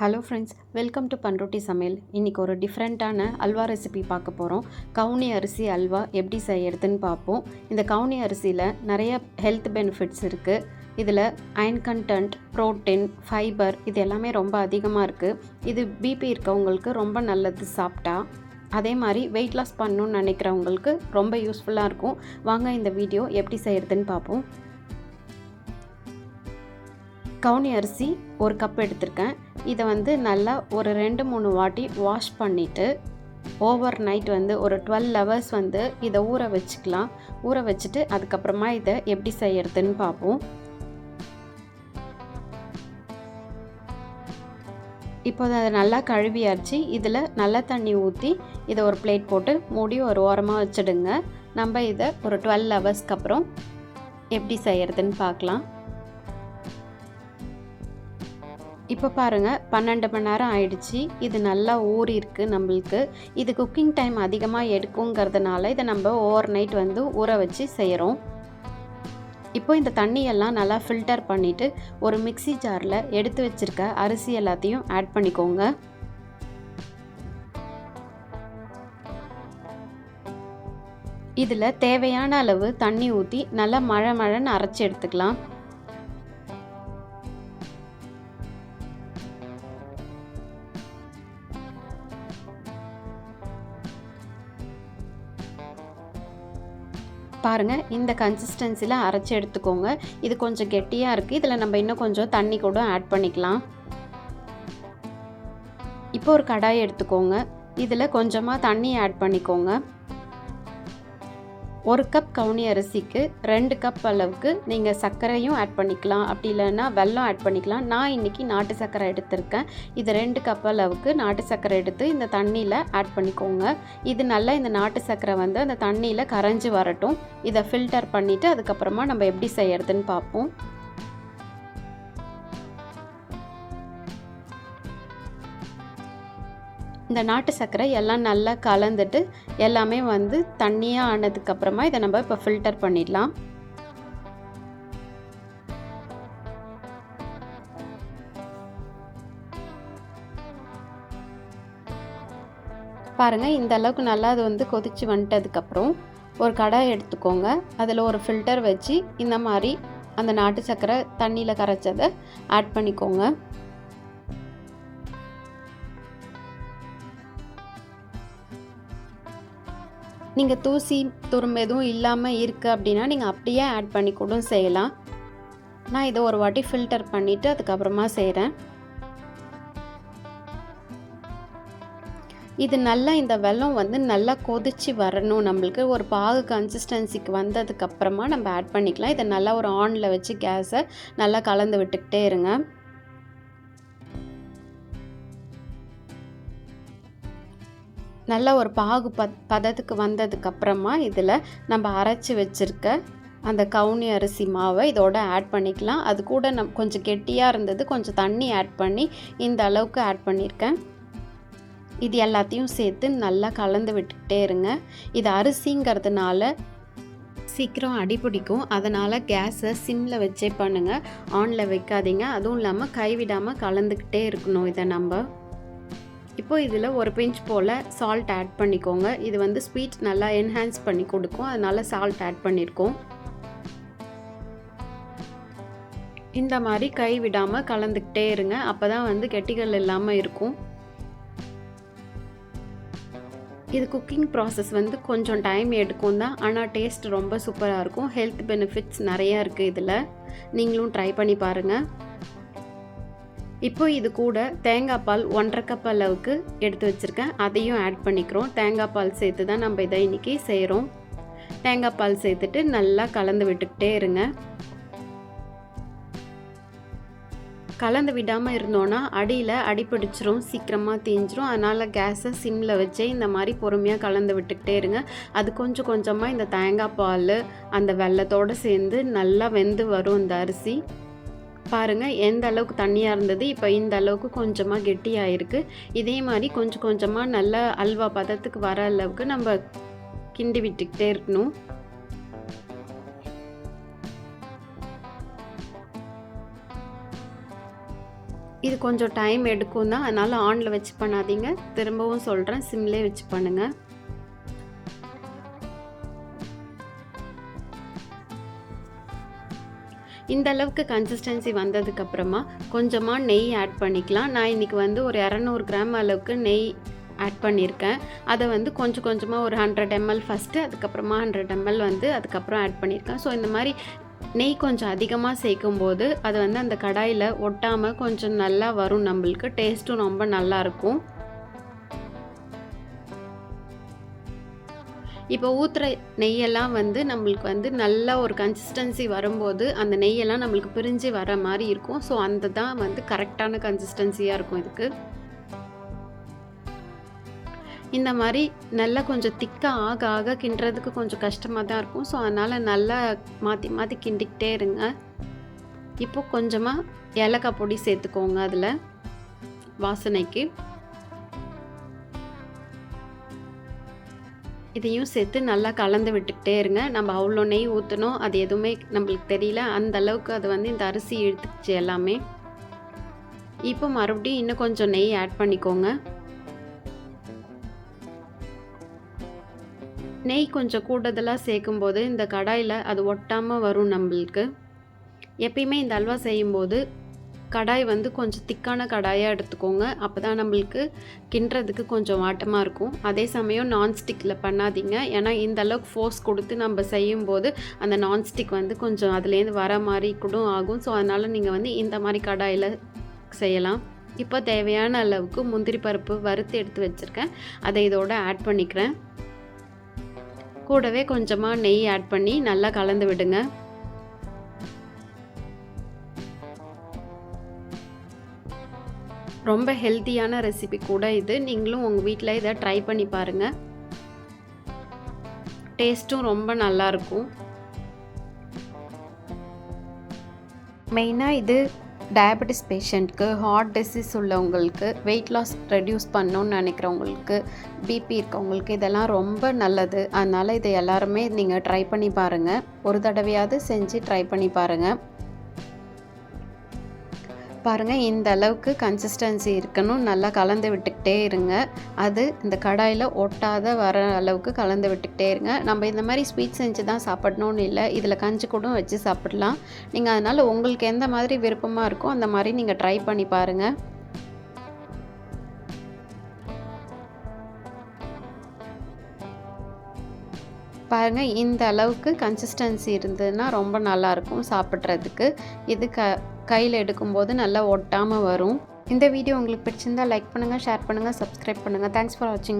Hello friends welcome to Panruti சமையல் இன்றைக்கி ஒரு டிஃப்ரெண்ட்டான அல்வா ரெசிபி பார்க்க போகிறோம் கவுனி அரிசி அல்வா எப்படி செய்யறதுன்னு பார்ப்போம். இந்த கவுனி அரிசியில் நிறைய ஹெல்த் பெனிஃபிட்ஸ் இருக்குது இதில் அயன் கண்டென்ட் ப்ரோட்டீன் ஃபைபர் இது எல்லாமே ரொம்ப அதிகமாக இருக்குது இது பிபி இருக்கவங்களுக்கு ரொம்ப நல்லது சாப்பிட்டா. அதே மாதிரி வெயிட் லாஸ் பண்ணணும்னு நினைக்கிறவங்களுக்கு ரொம்ப யூஸ்ஃபுல்லாக இருக்கும். வாங்க இந்த வீடியோ எப்படி செய்கிறதுன்னு பார்ப்போம். கவுனி அரிசி ஒரு கப் எடுத்திருக்கேன். இதை வந்து நல்லா ஒரு ரெண்டு மூணு வாட்டி வாஷ் பண்ணிவிட்டு ஓவர் நைட் வந்து ஒரு டுவெல் ஹவர்ஸ் வந்து இதை ஊற வச்சுக்கலாம். ஊற வச்சுட்டு அதுக்கப்புறமா இதை எப்படி செய்யறதுன்னு பார்ப்போம். இப்போ அதை நல்லா கழுவியாச்சு. இதில் நல்ல தண்ணி ஊற்றி இதை ஒரு பிளேட் போட்டு மூடி ஒரு ஓரமாக வச்சுடுங்க. நம்ம இதை ஒரு டுவெல் ஹவர்ஸ்க்கு அப்புறம் எப்படி செய்கிறதுன்னு பார்க்கலாம். இப்போ பாருங்கள் பன்னெண்டு மணி நேரம் ஆயிடுச்சு. இது நல்லா ஊறி இருக்கு நம்மளுக்கு. இது குக்கிங் டைம் அதிகமாக எடுக்குங்கிறதுனால இதை நம்ம ஓவர் நைட் வந்து ஊற வச்சு செய்கிறோம் இப்போ இந்த தண்ணியெல்லாம் நல்லா ஃபில்டர் பண்ணிவிட்டு ஒரு மிக்சி ஜாரில் எடுத்து வச்சுருக்க அரிசி எல்லாத்தையும் ஆட் பண்ணிக்கோங்க. இதில் தேவையான அளவு தண்ணி ஊற்றி நல்லா மழை மழைன்னு அரைச்சி எடுத்துக்கலாம். பாருங்கள் இந்த கன்சிஸ்டன்சியில் அரைச்சி எடுத்துக்கோங்க. இது கொஞ்சம் கெட்டியாக இருக்குது இதில் நம்ம இன்னும் கொஞ்சம் தண்ணி கூட ஆட் பண்ணிக்கலாம். இப்போ ஒரு கடாய் எடுத்துக்கோங்க. இதில் கொஞ்சமாக தண்ணி ஆட் பண்ணிக்கோங்க. ஒரு கப் கவுனி அரிசிக்கு ரெண்டு கப் அளவுக்கு நீங்கள் சர்க்கரையும் ஆட் பண்ணிக்கலாம். அப்படி இல்லைன்னா வெல்லம் ஆட் பண்ணிக்கலாம். நான் இன்றைக்கி நாட்டு சர்க்கரை எடுத்திருக்கேன். இது ரெண்டு கப் அளவுக்கு நாட்டு சர்க்கரை எடுத்து இந்த தண்ணியில் ஆட் பண்ணிக்கோங்க. இது நல்லா இந்த நாட்டு சர்க்கரை வந்து அந்த தண்ணியில் கரைஞ்சி வரட்டும். இதை ஃபில்டர் பண்ணிவிட்டு அதுக்கப்புறமா நம்ம எப்படி செய்யறதுன்னு பார்ப்போம். இந்த நாட்டு சர்க்கரை எல்லாம் நல்லா கலந்துட்டு எல்லாமே வந்து தண்ணியாக ஆனதுக்கப்புறமா இதை நம்ம இப்போ ஃபில்டர் பண்ணிடலாம். பாருங்கள் இந்த அளவுக்கு நல்லா அது வந்து கொதித்து வந்துட்டதுக்கப்புறம் ஒரு கடாய் எடுத்துக்கோங்க. அதில் ஒரு ஃபில்டர் வச்சு இந்த மாதிரி அந்த நாட்டு சர்க்கரை தண்ணியில் கரைச்சதை ஆட் பண்ணிக்கோங்க. நீங்கள் தூசி துரும்பு எதுவும் இல்லாமல் இருக்குது அப்படின்னா நீங்கள் அப்படியே ஆட் பண்ணி கூட செய்யலாம். நான் இதை ஒரு வாட்டி ஃபில்டர் பண்ணிவிட்டு அதுக்கப்புறமா செய்கிறேன் இது நல்லா இந்த வெல்லம் வந்து நல்லா கொதிச்சு வரணும். நம்மளுக்கு ஒரு பாகு கன்சிஸ்டன்சிக்கு வந்ததுக்கப்புறமா நம்ம ஆட் பண்ணிக்கலாம். இதை நல்லா ஒரு ஆனில் வச்சு கேஸை நல்லா கலந்து விட்டுக்கிட்டே இருங்க. நல்ல ஒரு பாகு பத் பதத்துக்கு வந்ததுக்கப்புறமா இதில் நம்ம அரைச்சி வச்சுருக்க அந்த கவுனி அரிசி மாவை இதோட ஆட் பண்ணிக்கலாம். அது கூட நம் கொஞ்சம் கெட்டியாக இருந்தது கொஞ்சம் தண்ணி ஆட் பண்ணி இந்த அளவுக்கு ஆட் பண்ணியிருக்கேன் இது எல்லாத்தையும் சேர்த்து நல்லா கலந்து விட்டுக்கிட்டே இருங்க. இது அரிசிங்கிறதுனால சீக்கிரம் அடிப்பிடிக்கும் அதனால் கேஸை சிம்மில் வச்சே பண்ணுங்கள் ஆனில் வைக்காதீங்க. அதுவும் இல்லாமல் கைவிடாமல் கலந்துக்கிட்டே இருக்கணும் இதை நம்ம. இப்போ இதில் ஒரு பிஞ்ச் போல் சால்ட் ஆட் பண்ணிக்கோங்க. இது வந்து ஸ்வீட் நல்லா என்ஹான்ஸ் பண்ணி கொடுக்கும். அதனால் சால்ட் ஆட் பண்ணியிருக்கோம் இந்த மாதிரி கை விடாமல் கலந்துக்கிட்டே இருங்க. அப்போ தான் வந்து கெட்டிகள் இல்லாமல் இருக்கும். இது குக்கிங் ப்ராசஸ் வந்து கொஞ்சம் டைம் எடுக்கும் தான். ஆனால் டேஸ்ட் ரொம்ப சூப்பராக இருக்கும். ஹெல்த் பெனிஃபிட்ஸ் நிறையா இருக்குது இதில். நீங்களும் ட்ரை பண்ணி பாருங்கள் இப்போ இது கூட தேங்காய் பால் ஒன்றரை கப் அளவுக்கு எடுத்து வச்சுருக்கேன். அதையும் ஆட் பண்ணிக்கிறோம். தேங்காய் பால் சேர்த்து தான் நம்ம இதை இன்றைக்கி செய்கிறோம் தேங்காய் பால் சேர்த்துட்டு நல்லா கலந்து விட்டுக்கிட்டே இருங்க. கலந்து விடாமல் இருந்தோன்னா அடியில் அடி பிடிச்சிரும் சீக்கிரமாக தீஞ்சிரும். அதனால் கேஸை சிம்மில் வச்சே இந்த மாதிரி பொறுமையாக கலந்து விட்டுக்கிட்டே இருங்க. அது கொஞ்சம் கொஞ்சமாக இந்த தேங்காய் பால் அந்த வெள்ளத்தோடு சேர்ந்து நல்லா வெந்து வரும் இந்த அரிசி. பாருங்கள் எந்த அளவுக்கு தண்ணியாக இருந்தது இப்போ இந்த அளவுக்கு கொஞ்சமாக கெட்டியாயிருக்கு. இதே மாதிரி கொஞ்சம் கொஞ்சமாக நல்லா அல்வா பதத்துக்கு வர அளவுக்கு நம்ம கிண்டி விட்டுக்கிட்டே இருக்கணும். இது கொஞ்சம் டைம் எடுக்கும் தான் அதனால் ஆனில் வச்சு பண்ணாதீங்க. திரும்பவும் சொல்கிறேன் சிம்லே வச்சு பண்ணுங்கள் இந்த அளவுக்கு கன்சிஸ்டன்சி வந்ததுக்கப்புறமா கொஞ்சமாக நெய் ஆட் பண்ணிக்கலாம். நான் இன்றைக்கி வந்து ஒரு இரநூறு கிராம் அளவுக்கு நெய் ஆட் பண்ணியிருக்கேன். அதை வந்து கொஞ்சம் கொஞ்சமாக ஒரு ஹண்ட்ரட் எம்எல் ஃபஸ்ட்டு அதுக்கப்புறமா ஹண்ட்ரட் எம்எல் வந்து அதுக்கப்புறம் ஆட் பண்ணியிருக்கேன். ஸோ இந்த மாதிரி நெய் கொஞ்சம் அதிகமாக சேர்க்கும்போது அது வந்து அந்த கடாயில் ஒட்டாமல் கொஞ்சம் நல்லா வரும் நம்மளுக்கு. டேஸ்ட்டும் ரொம்ப நல்லாயிருக்கும் இப்போ ஊற்றுற நெய்யெல்லாம் வந்து நம்மளுக்கு வந்து நல்ல ஒரு கன்சிஸ்டன்சி வரும்போது அந்த நெய்யெல்லாம் நம்மளுக்கு பிரிஞ்சு வர மாதிரி இருக்கும். ஸோ அந்த தான் வந்து கரெக்டான கன்சிஸ்டன்சியாக இருக்கும் இதுக்கு. இந்த மாதிரி நல்லா கொஞ்சம் திக்காக ஆக ஆக கிண்டுறதுக்கு கொஞ்சம் கஷ்டமாக தான் இருக்கும். ஸோ அதனால் நல்லா மாற்றி மாற்றி கிண்டிக்கிட்டே இருங்க. இப்போ கொஞ்சமாக ஏலக்காய் பொடி சேர்த்துக்கோங்க அதில் வாசனைக்கு. இதையும் சேர்த்து நல்லா கலந்து விட்டுக்கிட்டே இருங்க. நம்ம அவ்வளோ நெய் ஊற்றணும் அது எதுவுமே நம்மளுக்கு தெரியல. அந்த அளவுக்கு அது வந்து இந்த அரிசி இழுத்துச்சு எல்லாமே. இப்போ மறுபடியும் இன்னும் கொஞ்சம் நெய் ஆட் பண்ணிக்கோங்க. நெய் கொஞ்சம் கூடுதலாக சேர்க்கும்போது இந்த கடாயில் அது ஒட்டாமல் வரும் நம்மளுக்கு. எப்பயுமே இந்த அல்வா செய்யும்போது கடாய் வந்து கொஞ்சம் திக்கான கடாயாக எடுத்துக்கோங்க. அப்போ தான் நம்மளுக்கு கிண்டுறதுக்கு கொஞ்சம் வாட்டமாக இருக்கும். அதே சமயம் நான்ஸ்டிக்கில் பண்ணாதீங்க. ஏன்னா இந்த அளவுக்கு ஃபோர்ஸ் கொடுத்து நம்ம செய்யும்போது அந்த நான்ஸ்டிக் வந்து கொஞ்சம் அதுலேருந்து வர மாதிரி கூட ஆகும். ஸோ அதனால் நீங்கள் வந்து இந்த மாதிரி கடாயில் செய்யலாம். இப்போ தேவையான அளவுக்கு முந்திரி பருப்பு வறுத்து எடுத்து வச்சுருக்கேன். அதை இதோட ஆட் பண்ணிக்கிறேன். கூடவே கொஞ்சமாக நெய் ஆட் பண்ணி நல்லா கலந்து விடுங்க. ரொம்ப ஹெல்த்தியான ரெசிபி கூட இது. நீங்களும் உங்கள் வீட்டில் இதை ட்ரை பண்ணி பாருங்கள் டேஸ்ட்டும் ரொம்ப நல்லாயிருக்கும் மெயினாக இது டயபெட்டிஸ் பேஷண்ட்க்கு ஹார்ட் டிசீஸ் உள்ளவங்களுக்கு வெயிட் லாஸ் ரெடியூஸ் பண்ணணும்னு நினைக்கிறவங்களுக்கு பிபி இருக்கவங்களுக்கு இதெல்லாம் ரொம்ப நல்லது. அதனால் இதை எல்லாருமே நீங்கள் ட்ரை பண்ணி பாருங்கள் ஒரு தடவையாவது செஞ்சு ட்ரை பண்ணி பாருங்கள் பாருங்கள் இந்த அளவுக்கு கன்சிஸ்டன்சி இருக்கணும். நல்லா கலந்து விட்டுக்கிட்டே இருங்க. அது இந்த கடாயில் ஒட்டாத வர அளவுக்கு கலந்து விட்டுக்கிட்டே இருங்க. நம்ம இந்த மாதிரி ஸ்வீட் செஞ்சு தான் சாப்பிடணும்னு இல்லை. இதில் கஞ்சி கூட வச்சு சாப்பிடலாம். நீங்கள் அதனால் உங்களுக்கு எந்த மாதிரி விருப்பமாக இருக்கோ அந்த மாதிரி நீங்கள் ட்ரை பண்ணி பாருங்கள் பாருங்கள் இந்த அளவுக்கு கன்சிஸ்டன்சி இருந்ததுன்னா ரொம்ப நல்லாயிருக்கும் சாப்பிட்றதுக்கு. இது க கையில் எடுக்கும்போது நல்லா ஒட்டாமல் வரும். இந்த வீடியோ உங்களுக்கு பிடிச்சிருந்தா லைக் பண்ணுங்கள் ஷேர் பண்ணுங்கள் சப்ஸ்கிரைப் பண்ணுங்கள் தேங்க்ஸ் ஃபார் வாட்சிங்